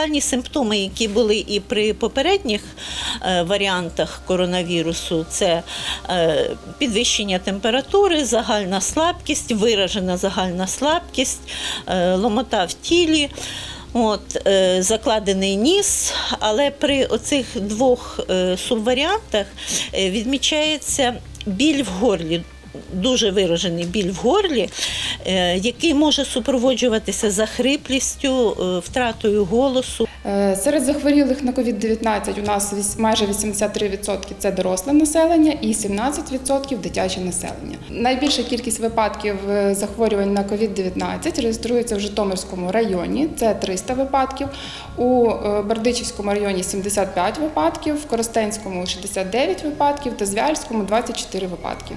самі симптоми, які були і при попередніх е, варіантах коронавірусу, це е, підвищення температури, загальна слабкість, виражена загальна слабкість, е, ломота в тілі. От, закладений ніс, але при оцих двох субваріантах відмічається біль в горлі. Дуже виражений біль в горлі, е, який може супроводжуватися захриплістю, е, втратою голосу. Е, Серед захворілих на COVID-19 у нас майже 83% це доросле населення і 17% дитяче населення. Найбільша кількість випадків захворювань на COVID-19 реєструється в Житомирському районі, це 300 випадків, у Бердичівському районі 75 випадків, в Коростенському 69 випадків та Звяльському 24 випадки.